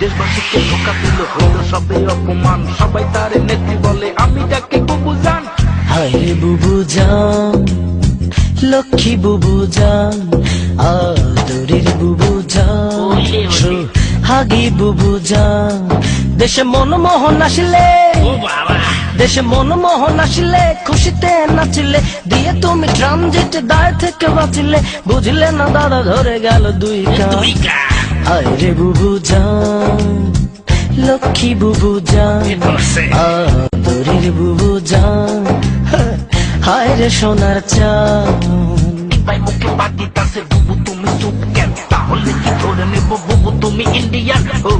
দেশবাসীকে ধোকা দিল হইল সবে অপমান। সবাই তার নেত্রী বলে আমি যাকে বুবু জান। হায় বুবু জান লক্ষ্মী বুবু জান আদরের বুবু জান হাগি বুবু জান। দেশে মনমোহন আসলে দেশে মনমোহন আসলে খুশিতে নাচিলে দিয়ে তুমি ট্রানজিট দায় থেকে বাঁচিলে। বুঝলে না দাদা ধরে গেল দুই কান। হায় রে বুবু জান লক্ষ্মী বুবু জান আদরের বুবু জান হায় রে সোনার চান ভাই মুখে বাদি তাসে বুবু তুমি চুপ কেন? তাহলে কি ধরে নেব বুবু তুমি ইন্ডিয়ান ও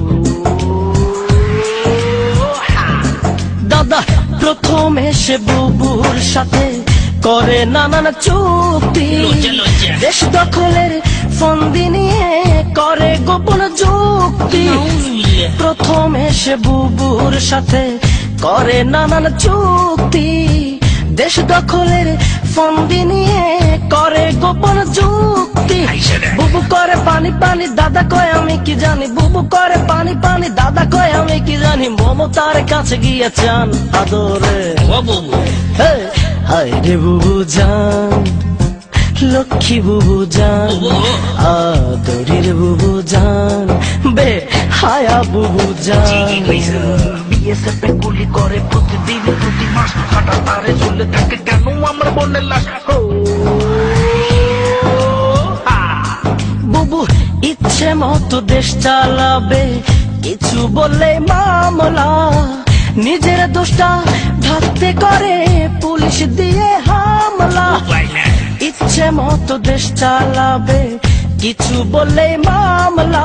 দাদা প্রথম এসে বুবুর সাথে করে নানান চুক্তি। দেশ দখলের ফন্দি নিয়ে গোপন যুক্তি। প্রথম এসে বুবুর সাথে করে নানান চুক্তি। দেশ দখলের ফন্দি নিয়ে করে গোপন যুক্তি। বুবু করে পানি পানি দাদা কয় আমি কি জানি? বুবু করে পানি পানি দাদা কয় আমি কি জানি? মমতার কাছে গিয়ে চান আদরে। হায় রে বুবু জান লক্ষ্মী বুবু জান আদরের বুবু হায়া বুবু বিএসএফ গুলি করে প্রতিদিন প্রতি মাস কাটা তারে ঝুলে থাকে কেন আমার বোনের লাশ? বুবু ইচ্ছে মতো দেশ চালাবে কিছু বললে মামলা। নিজের দোষটা ঢাকতে করে পুলিশ দিয়ে হামলা। ইচ্ছে মতো দেশ চালাবে কিছু বললে মামলা।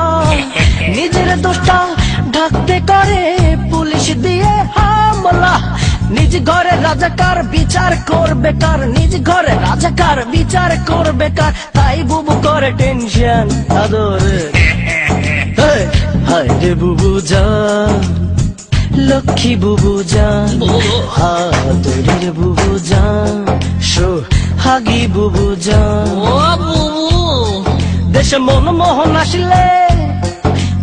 নিজের দোষটা ঢাকতে করে পুলিশ দিয়ে হামলা। নিজ ঘরে রাজাকার বিচার করবে কার? নিজ ঘরে রাজাকার বিচার করবে কার? তাই বুবু করে টেনশন, আদরে। হায় রে বুবু জান, লক্ষ্মী বুবু জান আদরের বুবু জান শো হাগি বুবু জান। দেশে মনমোহন আসলে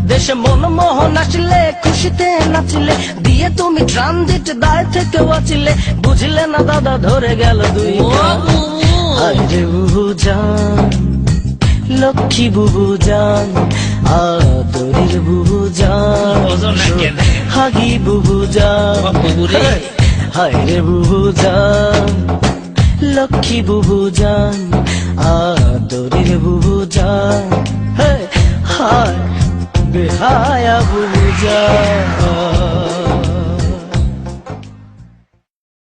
দেশে মনমোহন আসলে খুশিতে নাচিলে দিয়ে তুমি ট্রানজিট দায় থেকে বাঁচিলে বুঝলে না দাদা ধরে গেল দুই আরে বুবু। লক্ষ্মী বুবু জান আদরের বুবু জান হাগি বুবু জান। হায় রে বুবু জান। লক্ষ্মী বুবু যান আদরের বুবু যান হায় বেহায়া বুবু জান